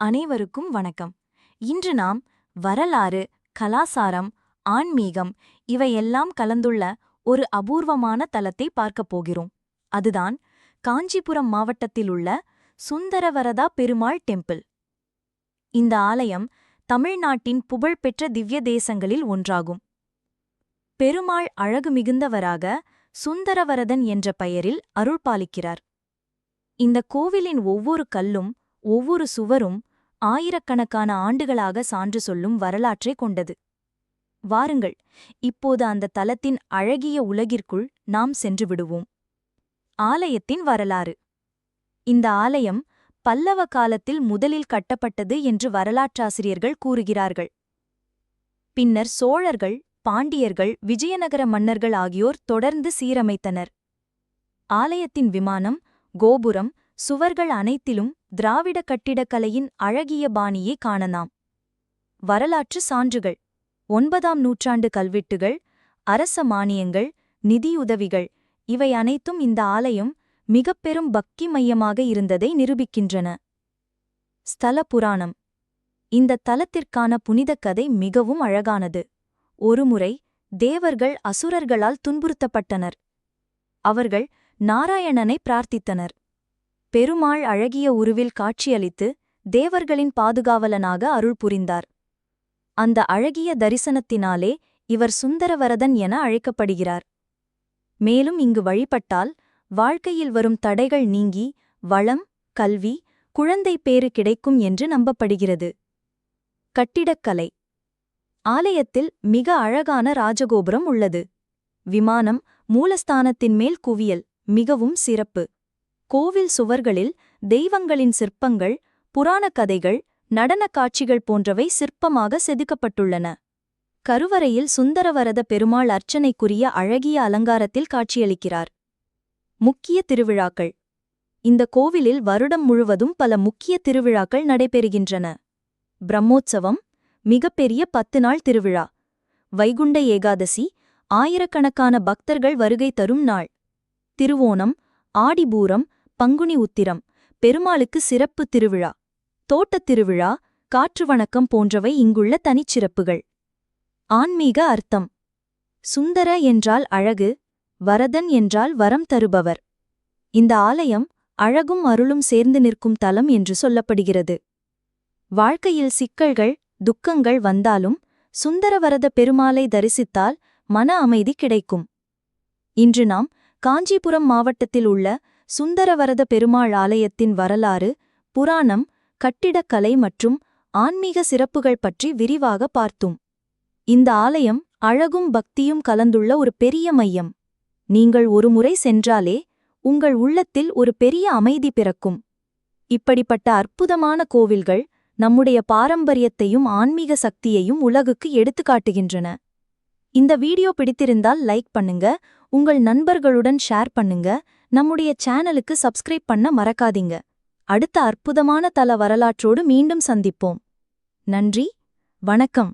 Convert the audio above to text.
அனைவருக்கும் வணக்கம். இன்று நாம் வரலாறு கலாசாரம் ஆன்மீகம் இவையெல்லாம் கலந்துள்ள ஒரு அபூர்வமான தலத்தை பார்க்கப் போகிறோம். அதுதான் காஞ்சிபுரம் மாவட்டத்தில் உள்ள சுந்தரவரதா பெருமாள் டெம்பிள். இந்த ஆலயம் தமிழ்நாட்டின் புகழ்பெற்ற திவ்ய தேசங்களில் ஒன்றாகும். பெருமாள் அழகு மிகுந்தவராக சுந்தரவரதன் என்ற பெயரில் அருள்பாலிக்கிறார். இந்த கோவிலின் ஒவ்வொரு கல்லும் ஒவ்வொரு சுவரும் ஆயிரக்கணக்கான ஆண்டுகளாக சான்று சொல்லும் வரலாற்றை கொண்டது. வாருங்கள் இப்போது அந்த தலத்தின் அழகிய உலகிற்குள் நாம் சென்று விடுவோம். ஆலயத்தின் வரலாறு. இந்த ஆலயம் பல்லவ காலத்தில் முதலில் கட்டப்பட்டது என்று வரலாற்றாசிரியர்கள் கூறுகிறார்கள். பின்னர் சோழர்கள் பாண்டியர்கள் விஜயநகர மன்னர்கள் ஆகியோர் தொடர்ந்து சீரமைத்தனர். ஆலயத்தின் விமானம் கோபுரம் சுவர்கள் அனைத்திலும் திராவிட கட்டிடக்கலையின் அழகிய பாணியை காணலாம். வரலாற்று சான்றுகள். ஒன்பதாம் நூற்றாண்டு கல்வெட்டுகள் அரச மானியங்கள் நிதியுதவிகள் இவை அனைத்தும் இந்த ஆலயம் மிகப்பெரும் பக்தி மையமாக இருந்ததை நிரூபிக்கின்றன. ஸ்தல புராணம். இந்த தலத்திற்கான புனிதக் கதை மிகவும் அழகானது. ஒருமுறை தேவர்கள் அசுரர்களால் துன்புறுத்தப்பட்டனர். அவர்கள் நாராயணனை பிரார்த்தித்தனர். பெருமாள் அழகிய உருவில் காட்சியளித்து தேவர்களின் பாதுகாவலனாக அருள் புரிந்தார். அந்த அழகிய தரிசனத்தினாலே இவர் சுந்தரவரதன் என அழைக்கப்படுகிறார். மேலும் இங்கு வழிபட்டால் வாழ்க்கையில் வரும் தடைகள் நீங்கி வளம் கல்வி குழந்தை பேறு கிடைக்கும் என்று நம்பப்படுகிறது. கட்டிடக்கலை. ஆலயத்தில் மிக அழகான ராஜகோபுரம் உள்ளது. விமானம் மூலஸ்தானத்தின் மேல் குவியல் மிகவும் சிறப்பு. கோவில் சுவர்களில் தெய்வங்களின் சிற்பங்கள் புராணக் கதைகள் நடனக் காட்சிகள் போன்றவை சிற்பமாக செதுக்கப்பட்டுள்ளன. கருவறையில் சுந்தரவரத பெருமாள் அர்ச்சனைக்குரிய அழகிய அலங்காரத்தில் காட்சியளிக்கிறார். முக்கிய திருவிழாக்கள். இந்த கோவிலில் வருடம் முழுவதும் பல முக்கிய திருவிழாக்கள் நடைபெறுகின்றன. பிரம்மோற்சவம் மிகப்பெரிய பத்து நாள் திருவிழா. வைகுண்ட ஏகாதசி ஆயிரக்கணக்கான பக்தர்கள் வருகை தரும் நாள். திருவோணம் ஆடிபூரம் பங்குனி உத்திரம் பெருமாளுக்கு சிறப்பு திருவிழா. தோட்டத் திருவிழா காற்று வணக்கம் போன்றவை இங்குள்ள தனிச்சிறப்புகள். ஆன்மீக அர்த்தம். சுந்தர என்றால் அழகு வரதன் என்றால் வரம் தருபவர். இந்த ஆலயம் அழகும் அருளும் சேர்ந்து நிற்கும் தலம் என்று சொல்லப்படுகிறது. வாழ்க்கையில் சிக்கல்கள் துக்கங்கள் வந்தாலும் சுந்தரவரத பெருமாளை தரிசித்தால் மன அமைதி கிடைக்கும். இன்று நாம் காஞ்சிபுரம் மாவட்டத்தில் உள்ள சுந்தரவரத பெருமாள் ஆலயத்தின் வரலாறு புராணம் கட்டிடக்கலை மற்றும் ஆன்மீக சிறப்புகள் பற்றி விரிவாக பார்த்தோம். இந்த ஆலயம் அழகும் பக்தியும் கலந்துள்ள ஒரு பெரிய மையம். நீங்கள் ஒருமுறை சென்றாலே உங்கள் உள்ளத்தில் ஒரு பெரிய அமைதி பிறக்கும். இப்படிப்பட்ட அற்புதமான கோவில்கள் நம்முடைய பாரம்பரியத்தையும் ஆன்மீக சக்தியையும் உலகுக்கு எடுத்துக்காட்டுகின்றன. இந்த வீடியோ பிடித்திருந்தால் லைக் பண்ணுங்க உங்கள் நண்பர்களுடன் ஷேர் பண்ணுங்க. நம்முடைய சேனலுக்கு சப்ஸ்கிரைப் பண்ண மறக்காதீங்க. அடுத்த அற்புதமான தல வரலாற்றோடு மீண்டும் சந்திப்போம். நன்றி. வணக்கம்.